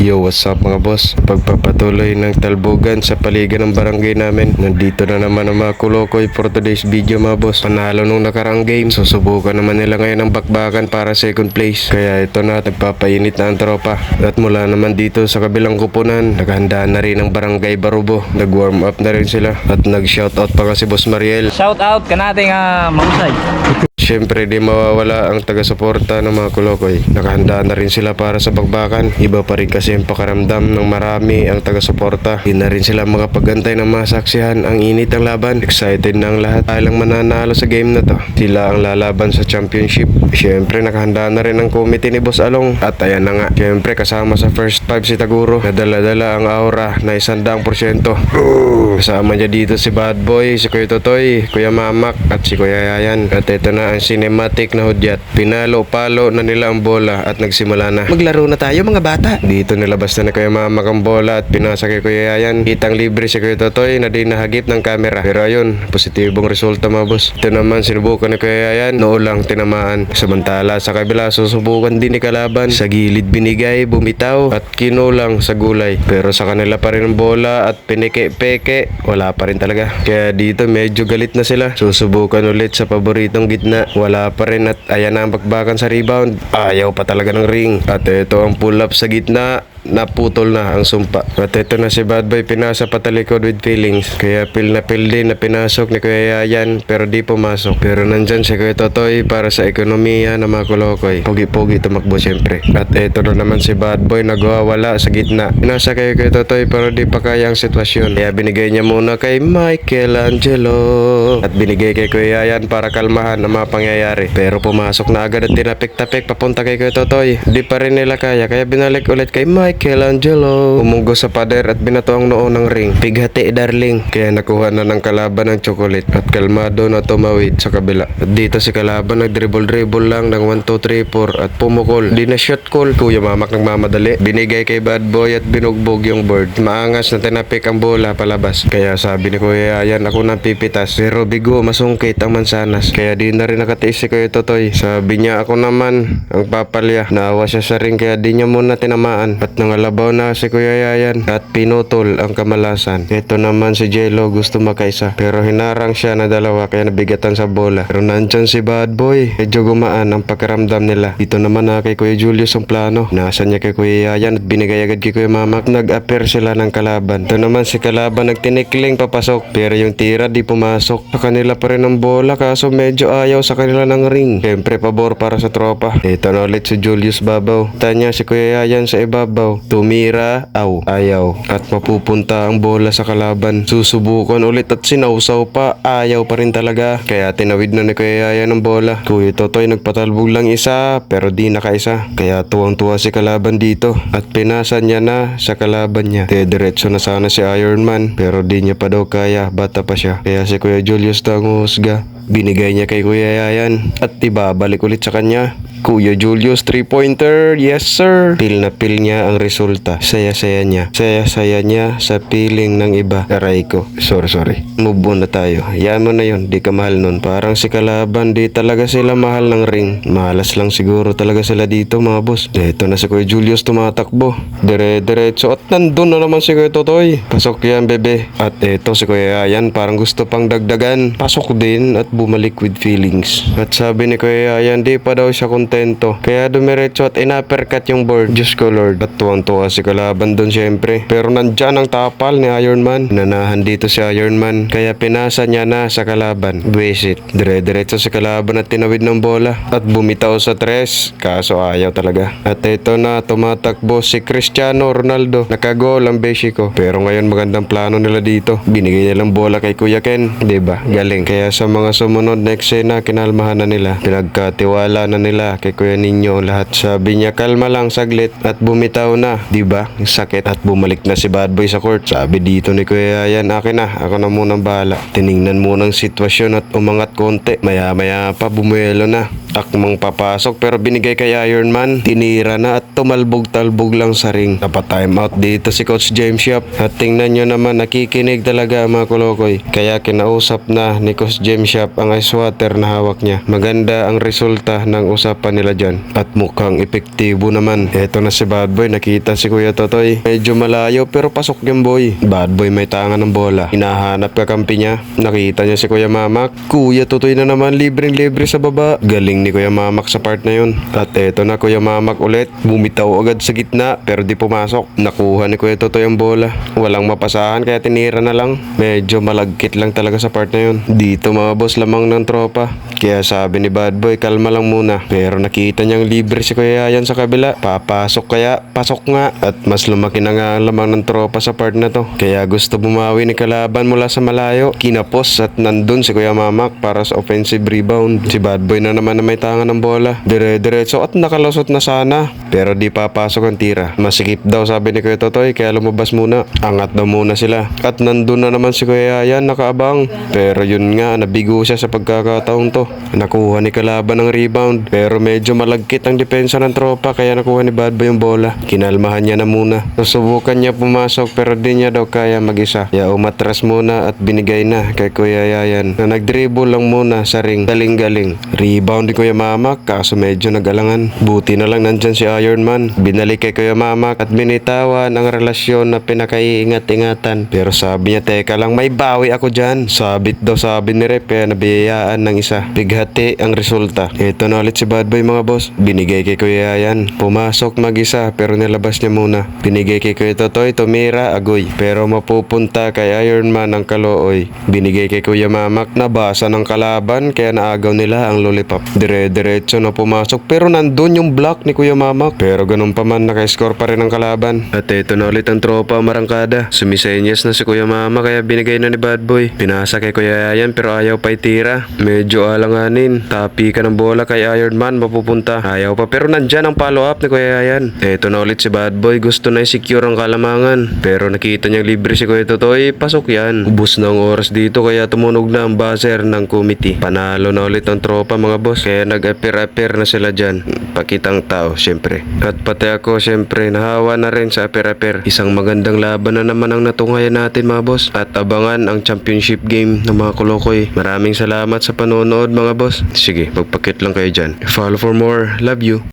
Yo, what's up mga boss? Pagpapatuloy ng talbugan sa paligan ng barangay namin. Nandito na naman ang mga kulokoy for today's video mga boss. Panalo nung nakarang game. Susubukan naman nila ngayon ang bakbakan para second place. Kaya ito na, nagpapainit na ang tropa. At mula naman dito sa kabilang kupunan, naghanda na rin ang barangay Barubo. Nag-warm up na rin sila. At nag-shoutout pa nga si Boss Mariel. Shout out ka nating uh, mahusay. Siyempre di mawawala ang taga-suporta ng mga kulokoy. Nakahanda na rin sila para sa bagbakan. Iba pa rin kasi ang pakaramdam ng marami ang taga-suporta. Di na rin sila makapagantay ng masaksihan ang init ng laban. Excited na ang lahat dahil lang mananalo sa game na to. Sila ang lalaban sa championship. Siyempre nakahanda na rin ang committee ni Boss Along. At ayan na nga. Siyempre kasama sa first five si Taguro. Nadala-dala ang aura na isandang porsyento. Kasama niya dito si Bad Boy, si Kuya Totoy, Kuya Mamak at si Kuya Yayan. At ito na ang cinematic na hudyat. Pinalo-palo na nila ang bola at nagsimula na. Maglaro na tayo mga bata. Dito nilabas na ni Kuya Mamak ang bola at pinasa kay Kuya Yayan. Kitang libre si Kuya Totoy na di nahagip ng kamera. Pero ayun, positibong resulta mga boss. Ito naman sinubukan ni Kuya Yayan, noo lang tinamaan. Samantala sa kabila susubukan din ni Kalaban. Sa gilid binigay, bumitaw at kinulang sa gulay. Pero sa kanila pa rin ang bola at pinike-peke, wala pa rin talaga. Kaya dito medyo galit na sila. Susubukan ulit sa paboritong gitna. Wala pa rin at ayan na ang bakbakan sa rebound. Ayaw pa talaga ng ring. At ito ang pull up sa gitna naputol na ang sumpa. At ito na si Bad Boy pinasa patalikod with feelings. Kaya pil na pil din na pinasok ni Kuya Yayan pero di pumasok. Pero nandyan si Kuya Totoy para sa ekonomiya ng mga kulokoy. Pogi-pogi tumakbo siyempre. At ito na naman si Bad Boy nagwawala sa gitna. Pinasa kay Kuya Totoy pero di pa kaya ang sitwasyon. Kaya binigay niya muna kay Michelangelo. At binigay kay Kuya Yayan para kalmahan ang mga pangyayari. Pero pumasok na agad at tinapik-tapik papunta kay Kuya Totoy. Di pa rin nila kaya kaya binalik ulit kay Michelangelo. Umunggo sa pader at binato ang noo ng ring. Pighati darling. Kaya nakuha na ng kalaban ng chocolate at kalmado na tumawid sa kabila. At dito si kalaban nag-dribble-dribble lang ng 1, 2, 3, 4 at pumukol. Di na shot call. Kuya Mamak nagmamadali. Binigay kay Bad Boy at binugbog yung bird. Maangas na tinapik ang bola palabas. Kaya sabi ni Kuya Ayan ako nang pipitas. Pero bigo masungkit ang mansanas. Kaya di na rin nakatiis si Kuya Totoy. Sabi niya ako naman ang papalya. Naawa siya sa ring kaya di niya muna tinamaan. At nangalabaw na si Kuya Yayan at pinutol ang kamalasan. Ito naman si Jello gusto makaisa. Pero hinarang siya na dalawa kaya nabigatan sa bola. Pero nandyan si Bad Boy. Medyo gumaan ang pakiramdam nila. Dito naman na kay Kuya Julius ang plano. Nasa niya kay Kuya Yayan at binigay agad kay Kuya Mamak. Nag-appear sila ng kalaban. Ito naman si kalaban nagtinikling papasok. Pero yung tira di pumasok. Sa kanila pa rin ang bola kaso medyo ayaw sa kanila ng ring. Siyempre pabor para sa tropa. Ito na ulit si Julius Babaw. Tanya si Kuya Yayan sa ibabaw. Tumira, aw, ayaw. At mapupunta ang bola sa kalaban. Susubukan ulit at sinausaw pa. Ayaw pa rin talaga. Kaya tinawid na ni Kuya Yayan ang bola. Kuya Totoy nagpatalbog lang isa pero di nakaisa. Kaya tuwang-tuwa si kalaban dito. At pinasa niya na sa kalaban niya. Diretso na sana si Iron Man pero di niya pa daw kaya. Bata pa siya. Kaya si Kuya Julius daw ang. Binigay niya kay Kuya Yayan at ibabalik ulit sa kanya. Kuya Julius 3-pointer, yes sir. Pil na pil niya ang resulta. Saya-saya niya. Saya-saya niya sa piling ng iba. Aray ko. Sorry, sorry. Move on na tayo. Mo na yun. Di ka mahal nun. Parang si Kalaban, di talaga sila mahal ng ring. Malas lang siguro talaga sila dito mga boss. Ito na si Kuya Julius tumatakbo. Dire-diretso at nandun na naman si Kuya Totoy. Pasok yan bebe. At eto si Kuya Ayan parang gusto pang dagdagan. Pasok din at bumalik with feelings. At sabi ni Kuya Ayan di pa daw siya kontento. Kaya dumiretso at inuppercut yung board. Diyos ko Lord. At tuwang-tuwa si Kalaban doon syempre. Pero nandyan ang tapal ni Iron Man. Nanahan dito si Iron Man. Kaya pinasa niya na sa Kalaban. Visit. Dire-diretso si Kalaban at tinawid ng bola. At bumitaw sa tres. Kaso ayaw talaga. At ito na tumatakbo si Cristiano Ronaldo. Nakagol ang beshi ko. Pero ngayon magandang plano nila dito. Binigay nilang bola kay Kuya Ken. ba? Galing. Kaya sa mga sumunod na eksena, kinalmahan na nila. Pinagkatiwala na nila kay Kuya Ninyo lahat. Sabi niya, kalma lang saglit at bumitaw na. ba? Ang sakit. At bumalik na si Bad Boy sa court. Sabi dito ni Kuya Yan, akin na. Ako na munang bahala. Tiningnan muna ang sitwasyon at umangat konti. Maya-maya pa bumuelo na. Akmang papasok pero binigay kay Iron Man. Tinira na at tumalbog-talbog lang sa ring. Dapat time out dito si Coach James Yap. At tingnan nyo naman nakikinig talaga mga kulokoy. Kaya kinausap na ni Coach James harap ang ice water na hawak niya. Maganda ang resulta ng usapan nila dyan. At mukhang epektibo naman. Eto na si Bad Boy, nakita si Kuya Totoy. Medyo malayo pero pasok yung boy. Bad Boy may tangan ng bola. Hinahanap kakampi niya. Nakita niya si Kuya Mamak. Kuya Totoy na naman libreng libre sa baba. Galing ni Kuya Mamak sa part na yun. At eto na Kuya Mamak ulit. Bumitaw agad sa gitna pero di pumasok. Nakuha ni Kuya Totoy ang bola. Walang mapasahan kaya tinira na lang. Medyo malagkit lang talaga sa part na yun. Dito mga boss lamang ng tropa. Kaya sabi ni Bad Boy, kalma lang muna. Pero nakita niyang libre si Kuya Yayan sa kabila. Papasok kaya, pasok nga. At mas lumaki na nga ang lamang ng tropa sa part na to. Kaya gusto bumawi ni kalaban mula sa malayo. Kinapos at nandun si Kuya Mamak para sa offensive rebound. Si Bad Boy na naman na may tangan ng bola. Dire-diretso at nakalusot na sana. Pero di papasok ang tira. Masikip daw sabi ni Kuya Totoy kaya lumabas muna. Angat daw muna sila. At nandun na naman si Kuya Yayan nakaabang. Pero yun nga, nabigo siya sa pagkakataong to. Nakuha ni kalaban ng rebound. Pero medyo malagkit ang depensa ng tropa kaya nakuha ni Bad Boy yung bola. Kinalmahan niya na muna. Nasubukan niya pumasok pero di niya daw kaya mag-isa. Kaya umatras muna at binigay na kay Kuya Yayan na nag-dribble lang muna sa ring. Galing-galing. Rebound ni Kuya Mamak kaso medyo nagalangan. Buti na lang nandyan si Iron Man. Binalik kay Kuya Mamak at binitawan ang relasyon na pinakaiingat-ingatan. Pero sabi niya, teka lang, may bawi ako dyan. Sabit daw sabi ni Rep kaya nabiyayaan ng isa. Bighati ang resulta. Ito na ulit si Bad Boy mga boss. Binigay kay Kuya Yayan. Pumasok mag-isa pero nilabas niya muna. Binigay kay Kuya Totoy, tumira, agoy. Pero mapupunta kay Iron Man ang kalooy. Binigay kay Kuya Mamak na basa ng kalaban kaya naagaw nila ang lollipop. Dire-diretso na pumasok pero nandun yung block ni Kuya Mamak. Pero ganun pa man naka-score pa rin ang kalaban. At ito na ulit ang tropa marangkada. Sumisenyas na si Kuya Mama kaya binigay na ni Bad Boy. Pinasa kay Kuya Yayan pero ayaw pa itira. Medyo alanganin. Tapi ka ng bola kay Iron Man mapupunta. Ayaw pa pero nandyan ang follow up ni Kuya Yayan. Ito na ulit si Bad Boy. Gusto na i-secure ang kalamangan. Pero nakita niyang libre si Kuya Totoy. Pasok yan. Ubus na ang oras dito kaya tumunog na ang buzzer ng committee. Panalo na ulit ang tropa mga boss. Kaya nag-appear-appear na sila dyan. Pakitang tao syempre. At pati ako syempre nahawa na rin sa appear-appear. Isang magandang laban na naman ang natungayan natin mga boss. At abangan ang championship game ng mga kolokoy. Maraming salamat sa panonood mga boss. Sige, magpakit lang kayo dyan. Follow for more. Love you.